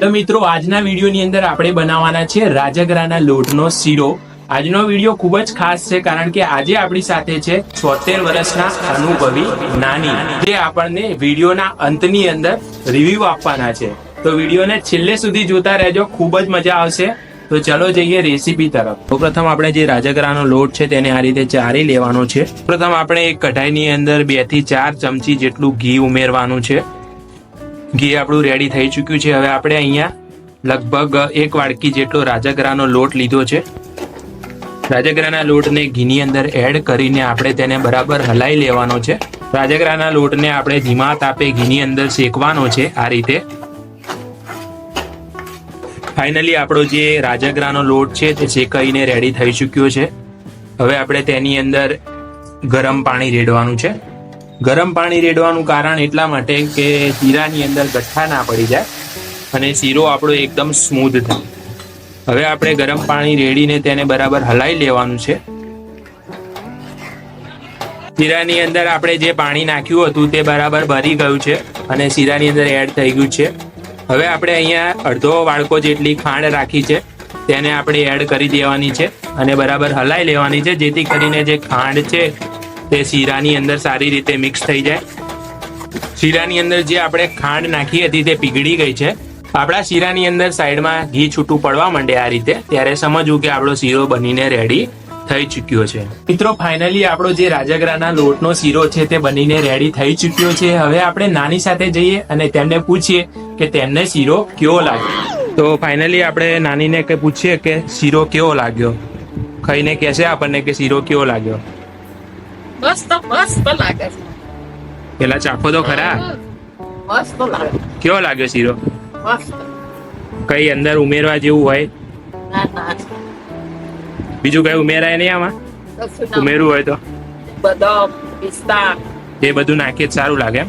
તો મિત્રો, આજના વિડીયોની અંદર આપણે બનાવવાના છે રાજગરાના લોટનો શીરો. આજનો વીડિયો ખૂબ જ ખાસ છે કારણ કે આજે આપણી સાથે છે છોતેર વર્ષના અનુભવી નાની, જે આપણને વિડીયોના અંતની અંદર રિવ્યુ આપવાના છે. તો વિડીયોને છેલ્લે સુધી જોતા રહેજો, ખૂબ જ મજા આવશે. તો ચલો જઈએ રેસીપી તરફ. તો પ્રથમ આપણે જે રાજગરાનો લોટ છે તેને આ રીતે ચારી લેવાનો છે. પ્રથમ આપણે એક કઢાઈની અંદર બેથી ચાર ચમચી જેટલું ઘી ઉમેરવાનું છે. ઘી આપણું રેડી થઈ ચૂક્યું છે. હવે આપણે અહીંયા લગભગ એક વાડકી જેટલો રાજાગરાનો લોટ લીધો છે. રાજાગરાના લોટને ઘીની અંદર એડ કરીને આપણે તેને બરાબર હલાઈ લેવાનો છે. રાજાગરાના લોટને આપણે ધીમા તાપે ઘીની અંદર શેકવાનો છે આ રીતે. ફાઇનલી આપણો જે રાજાગરાનો લોટ છે તે શેકાઈને રેડી થઈ ચૂક્યો છે. હવે આપણે તેની અંદર ગરમ પાણી રેડવાનું છે. ગરમ પાણી રેડવાનું કારણ એટલા માટે કે શીરાની અંદર ગઠ્ઠા ના પડી જાય અને શીરો આપણો એકદમ સ્મૂધ થાય. હવે આપણે ગરમ પાણી રેડીને તેને બરાબર હલાઈ લેવાનું છે. શીરાની અંદર આપણે જે પાણી નાખ્યું હતું તે બરાબર ભરી ગયું છે અને શીરાની અંદર એડ થઈ ગયું છે. હવે આપણે અહીંયા અડધો વાળકો જેટલી ખાંડ રાખી છે તેને આપણે એડ કરી દેવાની છે અને બરાબર હલાઈ લેવાની છે જેથી કરીને જે ખાંડ છે તે શીરાની અંદર સારી રીતે મિક્સ થઈ જાય. શીરાની અંદર જે આપણે ખાંડ નાખી હતી તે પીગળી ગઈ છે. આપણા શીરાની અંદર સાઈડમાં ઘી છૂટું પડવા માંડે આ રીતે, ત્યારે સમજવું કે આપણો શીરો બનીને રેડી થઈ ચૂક્યો છે. મિત્રો ફાઇનલી આપણો જે રાજાગરાના લોટનો શીરો છે તે બનીને રેડી થઈ ચૂક્યો છે. હવે આપણે નાની સાથે જઈએ અને તેમને પૂછીએ કે તેમને શીરો કેવો લાગ્યો? તો ફાઇનલી આપણે નાનીને પૂછીએ કે શીરો કેવો લાગ્યો? ખાઈને કહેશે આપણને કે શીરો કેવો લાગ્યો? મસ્ત મસ્ત લાગે છે. પેલા ચાખો તો ખરા? મસ્ત લાગે. કેવો લાગ્યો શીરો? મસ્ત. કઈ અંદર ઉમેરવા જેવું હોય? ના ના. બીજું કઈ ઉમેરાય નહીં આમાં? ઉમેરવું હોય તો? બદામ પિસ્તા. એ બધું નાખીએ સારું લાગે એમ?